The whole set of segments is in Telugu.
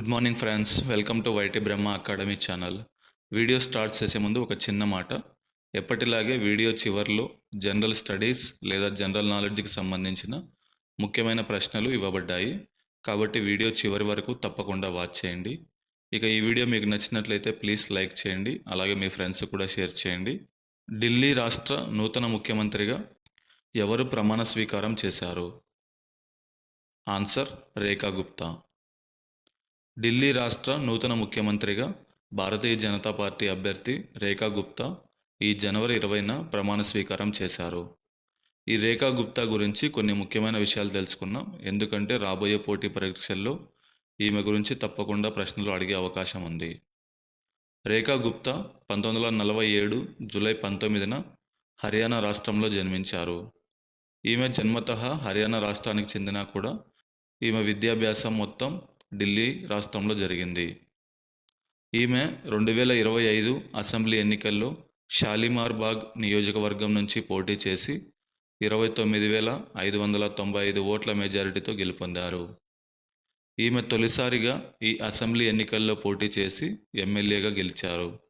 Good morning friends welcome to YT Brahma academy channel video start చేసే ముందు ఒక చిన్న మాట. ఎప్పటిలాగే వీడియో చివరిలో జనరల్ స్టడీస్ లేదా జనరల్ నాలెడ్జ్కి సంబంధించిన ముఖ్యమైన ప్రశ్నలు ఇవ్వబడ్డాయి. కాబట్టి వీడియో చివరి వరకు తప్పకుండా వాచ్ చేయండి. ఇక ఈ వీడియో మీకు నచ్చినట్లయితే ప్లీజ్ లైక్ చేయండి. అలాగే మీ ఫ్రెండ్స్ కూడా షేర్ చేయండి. ఢిల్లీ రాష్ట్ర నూతన ముఖ్యమంత్రిగా ఎవరు ప్రమాణ స్వీకారం చేశారు? ఆన్సర్ రేఖా గుప్తా ఢిల్లీ రాష్ట్ర నూతన ముఖ్యమంత్రిగా భారతీయ జనతా పార్టీ అభ్యర్థి రేఖా గుప్తా ఈ జనవరి ఇరవైన ప్రమాణ స్వీకారం చేశారు. ఈ రేఖా గుప్తా గురించి కొన్ని ముఖ్యమైన విషయాలు తెలుసుకున్నాం ఎందుకంటే రాబోయే పోటీ పరీక్షల్లో ఈమె గురించి తప్పకుండా ప్రశ్నలు అడిగే అవకాశం ఉంది. రేఖా గుప్తా పంతొమ్మిది వందల నలభై ఏడు జూలై పంతొమ్మిదిన హర్యానా రాష్ట్రంలో జన్మించారు. ఈమె జన్మతః హర్యానా రాష్ట్రానికి చెందినా కూడా ఈమె విద్యాభ్యాసం మొత్తం ఢిల్లీ రాష్ట్రంలో జరిగింది. ఈమె రెండు వేల ఇరవై ఐదు అసెంబ్లీ ఎన్నికల్లో షాలిమార్ బాగ్ నియోజకవర్గం నుంచి పోటీ చేసి ఇరవై తొమ్మిది వేల ఐదు వందల తొంభై ఐదు ఓట్ల మెజారిటీతో గెలుపొందారు. ఈమె తొలిసారిగా ఈ అసెంబ్లీ ఎన్నికల్లో పోటీ చేసి ఎమ్మెల్యేగా గెలిచారు.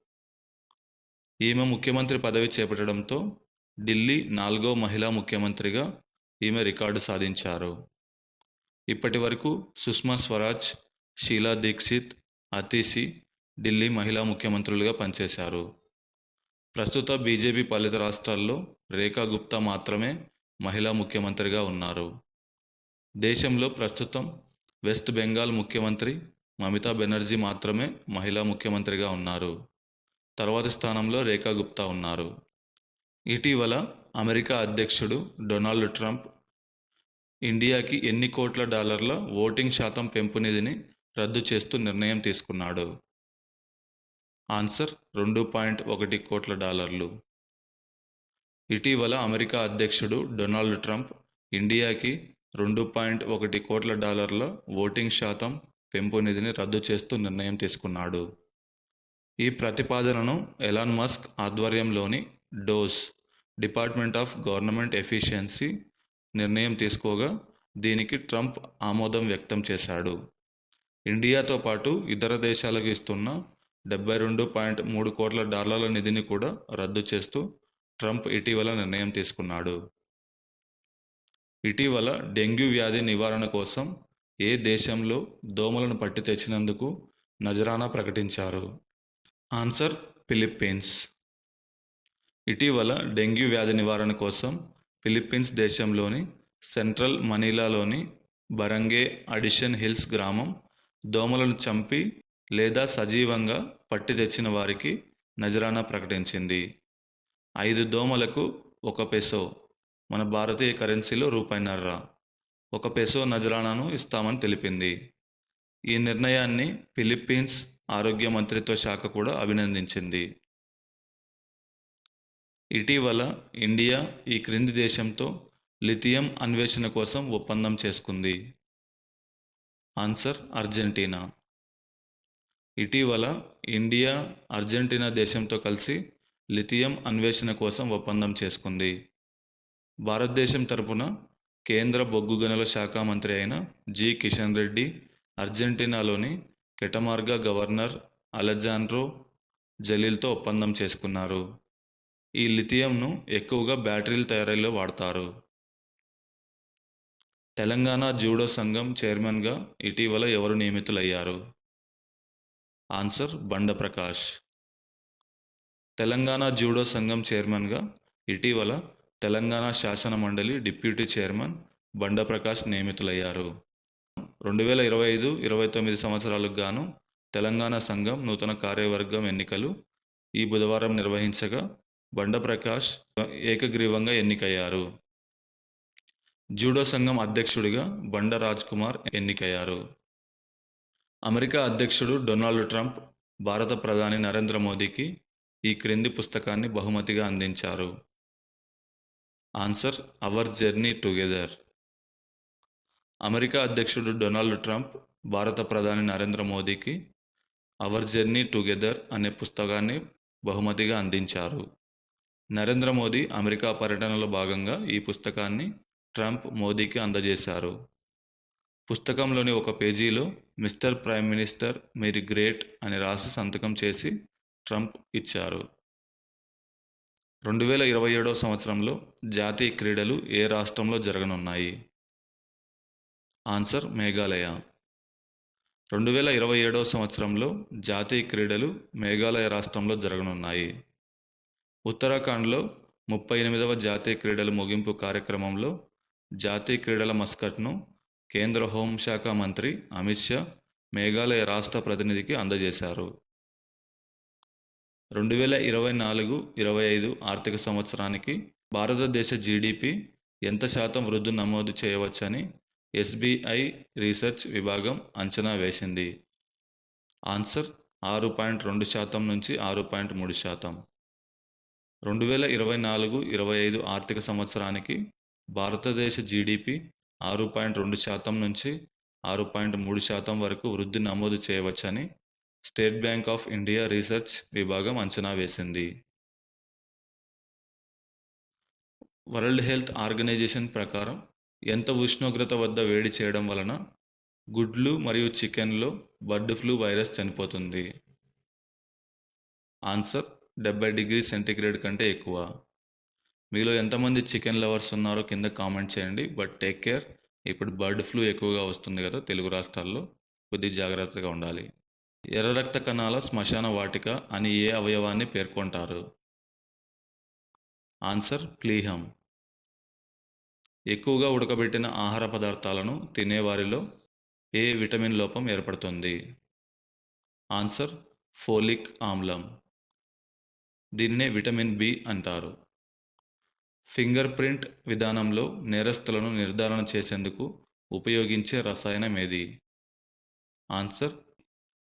ఈమె ముఖ్యమంత్రి పదవి చేపట్టడంతో ఢిల్లీ నాలుగో మహిళా ముఖ్యమంత్రిగా ఈమె రికార్డు సాధించారు. ఇప్పటి వరకు సుష్మా స్వరాజ్ షీలా దీక్షిత్ అతీషి ఢిల్లీ మహిళా ముఖ్యమంత్రులుగా పనిచేశారు. ప్రస్తుత బీజేపీ పాలిత రాష్ట్రాల్లో రేఖా గుప్తా మాత్రమే మహిళా ముఖ్యమంత్రిగా ఉన్నారు. దేశంలో ప్రస్తుతం వెస్ట్ బెంగాల్ ముఖ్యమంత్రి మమతా బెనర్జీ మాత్రమే మహిళా ముఖ్యమంత్రిగా ఉన్నారు. తర్వాతి స్థానంలో రేఖా గుప్తా ఉన్నారు. ఇటీవల అమెరికా అధ్యక్షుడు డొనాల్డ్ ట్రంప్ ఇండియాకి ఎన్ని కోట్ల డాలర్ల ఓటింగ్ శాతం పెంపు నిధిని రద్దు చేస్తూ నిర్ణయం తీసుకున్నాడు? ఆన్సర్ రెండు పాయింట్ ఒకటి కోట్ల డాలర్లు. ఇటీవల అమెరికా అధ్యక్షుడు డొనాల్డ్ ట్రంప్ ఇండియాకి రెండు పాయింట్ ఒకటి కోట్ల డాలర్ల ఓటింగ్ శాతం పెంపు నిధిని రద్దు చేస్తూ నిర్ణయం తీసుకున్నాడు. ఈ ప్రతిపాదనను ఎలాన్ మస్క్ ఆధ్వర్యంలోని dose department of government efficiency నిర్ణయం తీసుకోగా దీనికి ట్రంప్ ఆమోదం వ్యక్తం చేశాడు. ఇండియాతో పాటు ఇతర దేశాలకు ఇస్తున్న డెబ్బై రెండు పాయింట్ మూడు కోట్ల డాలర్ల నిధిని కూడా రద్దు చేస్తూ ట్రంప్ ఇటీవల నిర్ణయం తీసుకున్నాడు. ఇటీవల డెంగ్యూ వ్యాధి నివారణ కోసం ఏ దేశంలో దోమలను పట్టి తెచ్చినందుకు నజరానా ప్రకటించారు? Answer Philippines. ఇటీవల డెంగ్యూ వ్యాధి నివారణ కోసం ఫిలిప్పీన్స్ దేశంలోని సెంట్రల్ మనీలాలోని బరంగే అడిషన్ హిల్స్ గ్రామం దోమలను చంపి లేదా సజీవంగా పట్టి తెచ్చిన వారికి నజరానా ప్రకటించింది. ఐదు దోమలకు ఒక పెసో మన భారతీయ కరెన్సీలో రూపాయిన్నర ఒక పెసో నజరానాను ఇస్తామని తెలిపింది. ఈ నిర్ణయాన్ని ఫిలిప్పీన్స్ ఆరోగ్య మంత్రిత్వ శాఖ కూడా అభినందించింది. ఇటీవల ఇండియా ఈ క్రింది దేశంతో లిథియం అన్వేషణ కోసం ఒప్పందం చేసుకుంది. Answer Argentina. ఇటీవల ఇండియా అర్జెంటీనా దేశంతో కలిసి లిథియం అన్వేషణ కోసం ఒప్పందం చేసుకుంది. భారతదేశం తరపున కేంద్ర బొగ్గు గనుల శాఖ మంత్రి అయిన జి. కిషన్ రెడ్డి అర్జెంటీనాలోని కెటమార్గా గవర్నర్ అలెజాండ్రో జలీల్తో ఒప్పందం చేసుకున్నారు. ఈ లిథియంను ఎక్కువగా బ్యాటరీల తయారీలో వాడతారు. తెలంగాణ జూడో సంఘం చైర్మన్గా ఇటీవల ఎవరు నియమితులయ్యారు? ఆన్సర్ బండ ప్రకాష్. తెలంగాణ జూడో సంఘం చైర్మన్గా ఇటీవల తెలంగాణ శాసన మండలి డిప్యూటీ చైర్మన్ బండ ప్రకాష్ నియమితులయ్యారు. రెండు వేల ఇరవై ఐదు ఇరవై తొమ్మిది సంవత్సరాలకు గాను తెలంగాణ సంఘం నూతన కార్యవర్గం ఎన్నికలు ఈ బుధవారం నిర్వహించగా బండ ప్రకాష్ ఏకగ్రీవంగా ఎన్నికయ్యారు. జూడో సంఘం అధ్యక్షుడిగా బండ రాజ్ కుమార్ ఎన్నికయ్యారు. అమెరికా అధ్యక్షుడు డొనాల్డ్ ట్రంప్ భారత ప్రధాని నరేంద్ర మోదీకి ఈ క్రింది పుస్తకాన్ని బహుమతిగా అందించారు. Answer our journey together. America అధ్యక్షుడు డొనాల్డ్ ట్రంప్ భారత ప్రధాని నరేంద్ర మోదీకి అవర్ జర్నీ టుగెదర్ అనే పుస్తకాన్ని బహుమతిగా అందించారు. నరేంద్ర మోదీ అమెరికా పర్యటనలో భాగంగా ఈ పుస్తకాన్ని ట్రంప్ మోదీకి అందజేశారు. పుస్తకంలోని ఒక పేజీలో మిస్టర్ ప్రైమ్ మినిస్టర్ మీరు గ్రేట్ అని రాసి సంతకం చేసి ట్రంప్ ఇచ్చారు. రెండు వేల ఇరవై ఏడవ సంవత్సరంలో జాతీయ క్రీడలు ఏ రాష్ట్రంలో జరగనున్నాయి? ఆన్సర్ మేఘాలయ. రెండు వేల ఇరవై ఏడవ సంవత్సరంలో జాతీయ క్రీడలు మేఘాలయ రాష్ట్రంలో జరగనున్నాయి. ఉత్తరాఖండ్లో ముప్పై ఎనిమిదవ జాతీయ క్రీడల ముగింపు కార్యక్రమంలో జాతీయ క్రీడల మస్కట్ను కేంద్ర హోంశాఖ మంత్రి అమిత్ షా మేఘాలయ రాష్ట్ర ప్రతినిధికి అందజేశారు. రెండు వేల ఇరవై నాలుగు ఇరవై ఐదు ఆర్థిక సంవత్సరానికి భారతదేశ జీడిపి ఎంత శాతం వృద్ధి నమోదు చేయవచ్చని ఎస్బీఐ రీసెర్చ్ విభాగం అంచనా వేసింది. ఆన్సర్ ఆరు పాయింట్ రెండు శాతం నుంచి ఆరు పాయింట్ మూడు శాతం. రెండు వేల ఇరవై నాలుగు ఇరవై ఐదు ఆర్థిక సంవత్సరానికి భారతదేశ జీడిపి ఆరు పాయింట్ రెండు శాతం నుంచి ఆరు పాయింట్ మూడు శాతం వరకు వృద్ధి నమోదు చేయవచ్చని state bank of India research విభాగం అంచనా వేసింది. వరల్డ్ హెల్త్ ఆర్గనైజేషన్ ప్రకారం ఎంత ఉష్ణోగ్రత వద్ద వేడి చేయడం వలన గుడ్లు మరియు చికెన్లో బర్డ్ ఫ్లూ వైరస్ చనిపోతుంది? ఆన్సర్ డెబ్బై డిగ్రీ సెంటీగ్రేడ్ కంటే ఎక్కువ. మీలో ఎంతమంది చికెన్ లవర్స్ ఉన్నారో కింద కామెంట్ చేయండి. But take care. ఇప్పుడు బర్డ్ ఫ్లూ ఎక్కువగా వస్తుంది కదా తెలుగు రాష్ట్రాల్లో. కొద్ది జాగ్రత్తగా ఉండాలి. ఎర్ర రక్త కణాల శ్మశాన వాటిక అని ఏ అవయవాన్ని పేర్కొంటారు? ఆన్సర్ ప్లీహం ఎక్కువగా ఉడకబెట్టిన ఆహార పదార్థాలను తినేవారిలో ఏ విటమిన్ లోపం ఏర్పడుతుంది? ఆన్సర్ ఫోలిక్ ఆమ్లం. దీన్నే విటమిన్ బి అంటారు. ఫింగర్ ప్రింట్ విధానంలో నేరస్తులను నిర్ధారణ చేసేందుకు ఉపయోగించే రసాయనం ఏది? Answer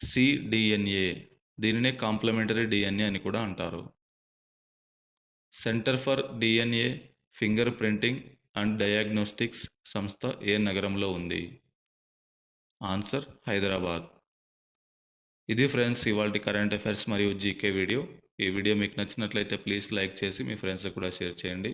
cDNA. దీనినే కాంప్లిమెంటరీ డిఎన్ఏ అని కూడా అంటారు. Centre for DNA finger printing and diagnostics సంస్థ ఏ నగరంలో ఉంది? ఆన్సర్ హైదరాబాద్. ఇది ఫ్రెండ్స్ ఇవాళ కరెంట్ అఫైర్స్ మరియు జీకే వీడియో. ఈ వీడియో మీకు నచ్చినట్లయితే ప్లీజ్ లైక్ చేసి మీ ఫ్రెండ్స్కి కూడా షేర్ చేయండి.